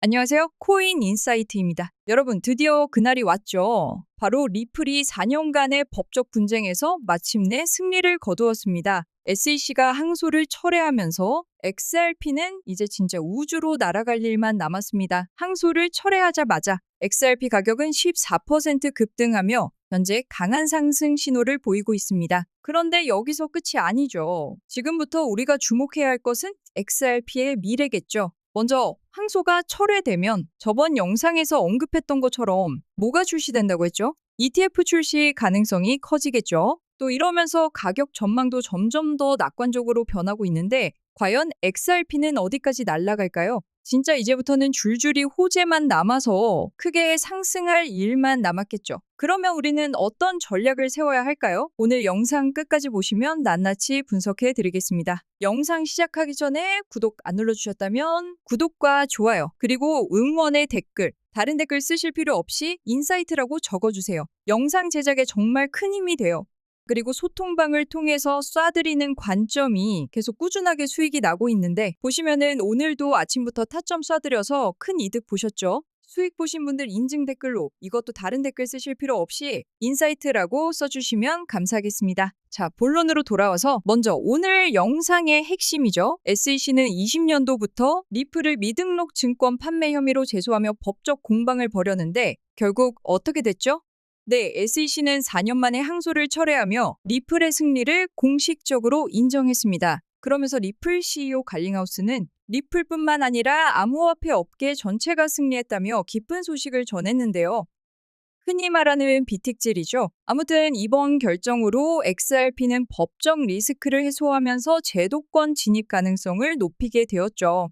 안녕하세요. 코인 인사이트입니다. 여러분, 드디어 그날이 왔죠. 바로 리플이 4년간의 법적 분쟁에서 마침내 승리를 거두었습니다. SEC가 항소를 철회하면서 XRP는 이제 진짜 우주로 날아갈 일만 남았습니다. 항소를 철회하자마자 XRP 가격은 14% 급등하며 현재 강한 상승 신호를 보이고 있습니다. 그런데 여기서 끝이 아니죠. 지금부터 우리가 주목해야 할 것은 XRP의 미래겠죠. 먼저 항소가 철회되면 저번 영상에서 언급했던 것처럼 뭐가 출시된다고 했죠? ETF 출시 가능성이 커지겠죠. 또 이러면서 가격 전망도 점점 더 낙관적으로 변하고 있는데 과연 XRP는 어디까지 날아갈까요? 진짜 이제부터는 줄줄이 호재만 남아서 크게 상승할 일만 남았겠죠. 그러면 우리는 어떤 전략을 세워야 할까요? 오늘 영상 끝까지 보시면 낱낱이 분석해 드리겠습니다. 영상 시작하기 전에 구독 안 눌러주셨다면 구독과 좋아요, 그리고 응원의 댓글, 다른 댓글 쓰실 필요 없이 인사이트라고 적어주세요. 영상 제작에 정말 큰 힘이 돼요. 그리고 소통방을 통해서 쏴드리는 관점이 계속 꾸준하게 수익이 나고 있는데 보시면은 오늘도 아침부터 타점 쏴드려서 큰 이득 보셨죠? 수익 보신 분들 인증 댓글로 이것도 다른 댓글 쓰실 필요 없이 인사이트라고 써주시면 감사하겠습니다. 자, 본론으로 돌아와서 먼저 오늘 영상의 핵심이죠. SEC는 20년도부터 리플을 미등록 증권 판매 혐의로 제소하며 법적 공방을 벌였는데 결국 어떻게 됐죠? 네, SEC는 4년 만에 항소를 철회하며 리플의 승리를 공식적으로 인정했습니다. 그러면서 리플 CEO 갈링하우스는 리플뿐만 아니라 암호화폐 업계 전체가 승리했다며 기쁜 소식을 전했는데요. 흔히 말하는 비틱질이죠. 아무튼 이번 결정으로 XRP는 법적 리스크를 해소하면서 제도권 진입 가능성을 높이게 되었죠.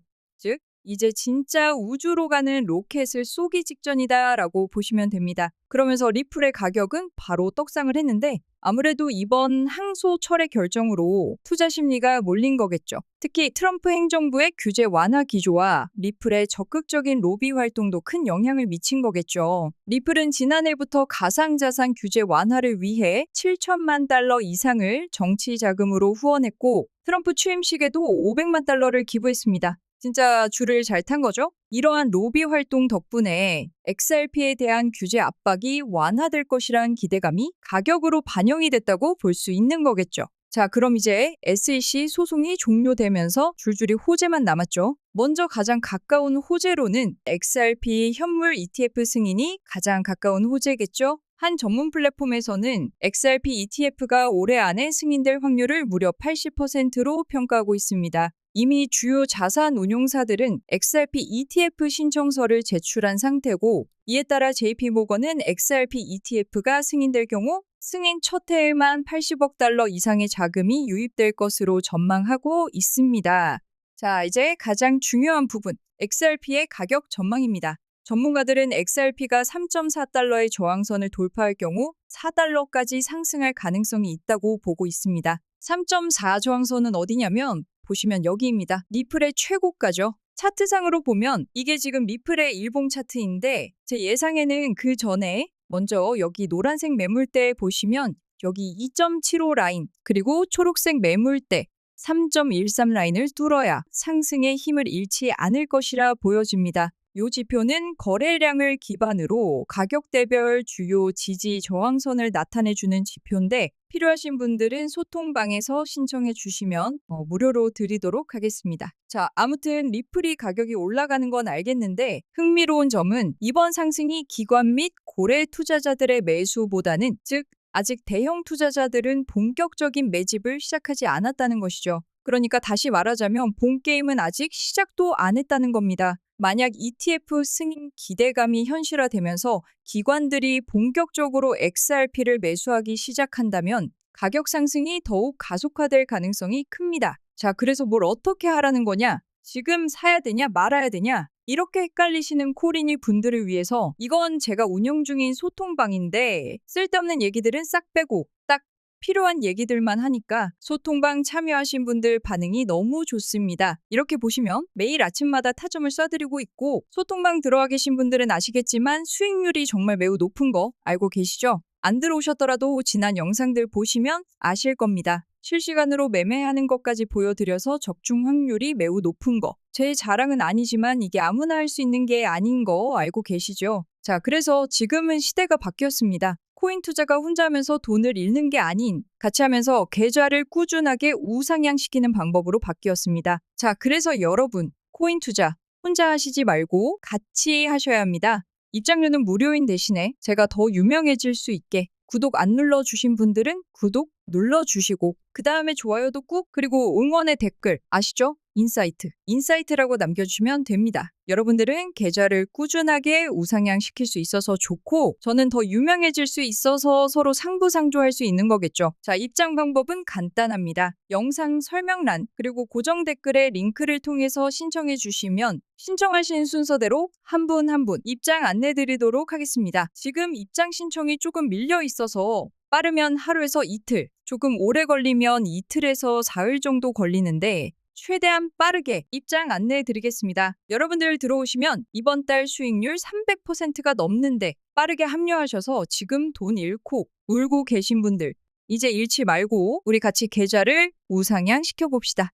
즉, 이제 진짜 우주로 가는 로켓을 쏘기 직전이다라고 보시면 됩니다. 그러면서 리플의 가격은 바로 떡상을 했는데 아무래도 이번 항소 철회 결정으로 투자 심리가 몰린 거겠죠. 특히 트럼프 행정부의 규제 완화 기조와 리플의 적극적인 로비 활동도 큰 영향을 미친 거겠죠. 리플은 지난해부터 가상자산 규제 완화를 위해 7천만 달러 이상을 정치 자금으로 후원했고 트럼프 취임식에도 500만 달러를 기부했습니다. 진짜 줄을 잘 탄 거죠? 이러한 로비 활동 덕분에 XRP에 대한 규제 압박이 완화될 것이란 기대감이 가격으로 반영이 됐다고 볼 수 있는 거겠죠. 자, 그럼 이제 SEC 소송이 종료되면서 줄줄이 호재만 남았죠. 먼저 가장 가까운 호재로는 XRP 현물 ETF 승인이 가장 가까운 호재겠죠. 한 전문 플랫폼에서는 XRP ETF가 올해 안에 승인될 확률을 무려 80%로 평가하고 있습니다. 이미 주요 자산 운용사들은 XRP ETF 신청서를 제출한 상태고 이에 따라 JP모건은 XRP ETF가 승인될 경우 승인 첫 해에만 80억 달러 이상의 자금이 유입될 것으로 전망하고 있습니다. 자, 이제 가장 중요한 부분, XRP의 가격 전망입니다. 전문가들은 XRP가 3.4달러의 저항선을 돌파할 경우 4달러까지 상승할 가능성이 있다고 보고 있습니다. 3.4 저항선은 어디냐면 보시면 여기입니다. 리플의 최고가죠. 차트상으로 보면 이게 지금 리플의 일봉 차트인데 제 예상에는 그 전에 먼저 여기 노란색 매물대 보시면 여기 2.75 라인 그리고 초록색 매물대 3.13 라인을 뚫어야 상승의 힘을 잃지 않을 것이라 보여집니다. 이 지표는 거래량을 기반으로 가격대별 주요 지지 저항선을 나타내주는 지표인데 필요하신 분들은 소통방에서 신청해 주시면 어, 무료로 드리도록 하겠습니다. 자, 아무튼 리플이 가격이 올라가는 건 알겠는데 흥미로운 점은 이번 상승이 기관 및 고래 투자자들의 매수보다는 즉 아직 대형 투자자들은 본격적인 매집을 시작하지 않았다는 것이죠. 그러니까 다시 말하자면 본 게임은 아직 시작도 안 했다는 겁니다. 만약 ETF 승인 기대감이 현실화되면서 기관들이 본격적으로 XRP를 매수하기 시작한다면 가격 상승이 더욱 가속화될 가능성이 큽니다. 자, 그래서 뭘 어떻게 하라는 거냐? 지금 사야 되냐, 말아야 되냐? 이렇게 헷갈리시는 코린이 분들을 위해서 이건 제가 운영 중인 소통방인데 쓸데없는 얘기들은 싹 빼고 딱 필요한 얘기들만 하니까 소통방 참여하신 분들 반응이 너무 좋습니다. 이렇게 보시면 매일 아침마다 타점을 쏴드리고 있고 소통방 들어와 계신 분들은 아시겠지만 수익률이 정말 매우 높은 거 알고 계시죠? 안 들어오셨더라도 지난 영상들 보시면 아실 겁니다. 실시간으로 매매하는 것까지 보여드려서 적중 확률이 매우 높은 거. 제 자랑은 아니지만 이게 아무나 할 수 있는 게 아닌 거 알고 계시죠? 자, 그래서 지금은 시대가 바뀌었습니다. 코인 투자가 혼자 하면서 돈을 잃는 게 아닌 같이 하면서 계좌를 꾸준하게 우상향시키는 방법으로 바뀌었습니다. 자, 그래서 여러분, 코인 투자 혼자 하시지 말고 같이 하셔야 합니다. 입장료는 무료인 대신에 제가 더 유명해질 수 있게 구독 안 눌러주신 분들은 구독 눌러주시고 그 다음에 좋아요도 꾹 그리고 응원의 댓글 아시죠? 인사이트 인사이트라고 남겨주시면 됩니다. 여러분들은 계좌를 꾸준하게 우상향 시킬 수 있어서 좋고 저는 더 유명해질 수 있어서 서로 상부상조할 수 있는 거겠죠. 자 입장 방법은 간단합니다. 영상 설명란 그리고 고정 댓글에 링크를 통해서 신청해 주시면 신청하신 순서대로 한 분 한분 입장 안내 드리도록 하겠습니다. 지금 입장 신청이 조금 밀려 있어서 빠르면 하루에서 이틀, 조금 오래 걸리면 이틀에서 사흘 정도 걸리는데 최대한 빠르게 입장 안내해 드리겠습니다. 여러분들 들어오시면 이번 달 수익률 300%가 넘는데 빠르게 합류하셔서 지금 돈 잃고 울고 계신 분들 이제 잃지 말고 우리 같이 계좌를 우상향 시켜봅시다.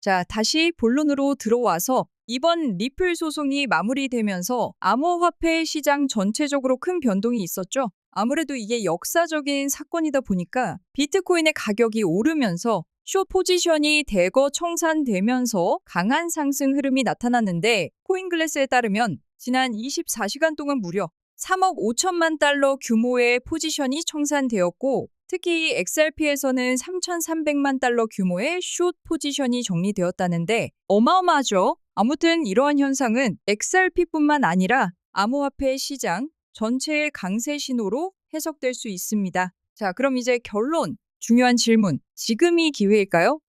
자, 다시 본론으로 들어와서 이번 리플 소송이 마무리되면서 암호화폐 시장 전체적으로 큰 변동이 있었죠. 아무래도 이게 역사적인 사건이다 보니까 비트코인의 가격이 오르면서 숏 포지션이 대거 청산되면서 강한 상승 흐름이 나타났는데 코인글래스에 따르면 지난 24시간 동안 무려 3억 5천만 달러 규모의 포지션이 청산되었고 특히 XRP에서는 3,300만 달러 규모의 숏 포지션이 정리되었다는데 어마어마하죠. 아무튼 이러한 현상은 XRP뿐만 아니라 암호화폐 시장 전체의 강세 신호로 해석될 수 있습니다. 자, 그럼 이제 결론. 중요한 질문. 지금이 기회일까요?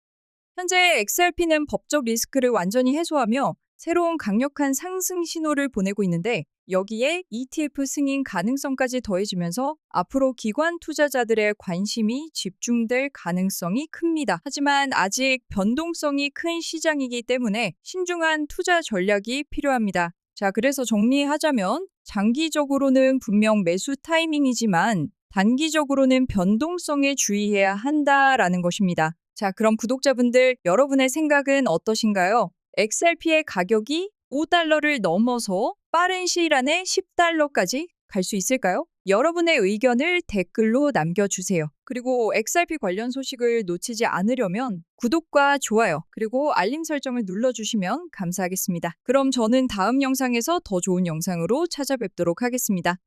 현재 XRP는 법적 리스크를 완전히 해소하며 새로운 강력한 상승 신호를 보내고 있는데 여기에 ETF 승인 가능성까지 더해지면서 앞으로 기관 투자자들의 관심이 집중될 가능성이 큽니다. 하지만 아직 변동성이 큰 시장이기 때문에 신중한 투자 전략이 필요합니다. 자, 그래서 정리하자면 장기적으로는 분명 매수 타이밍이지만 단기적으로는 변동성에 주의해야 한다라는 것입니다. 자, 그럼 구독자분들 여러분의 생각은 어떠신가요? XRP의 가격이 5달러를 넘어서 빠른 시일 안에 10달러까지 갈 수 있을까요? 여러분의 의견을 댓글로 남겨주세요. 그리고 XRP 관련 소식을 놓치지 않으려면 구독과 좋아요, 그리고 알림 설정을 눌러주시면 감사하겠습니다. 그럼 저는 다음 영상에서 더 좋은 영상으로 찾아뵙도록 하겠습니다.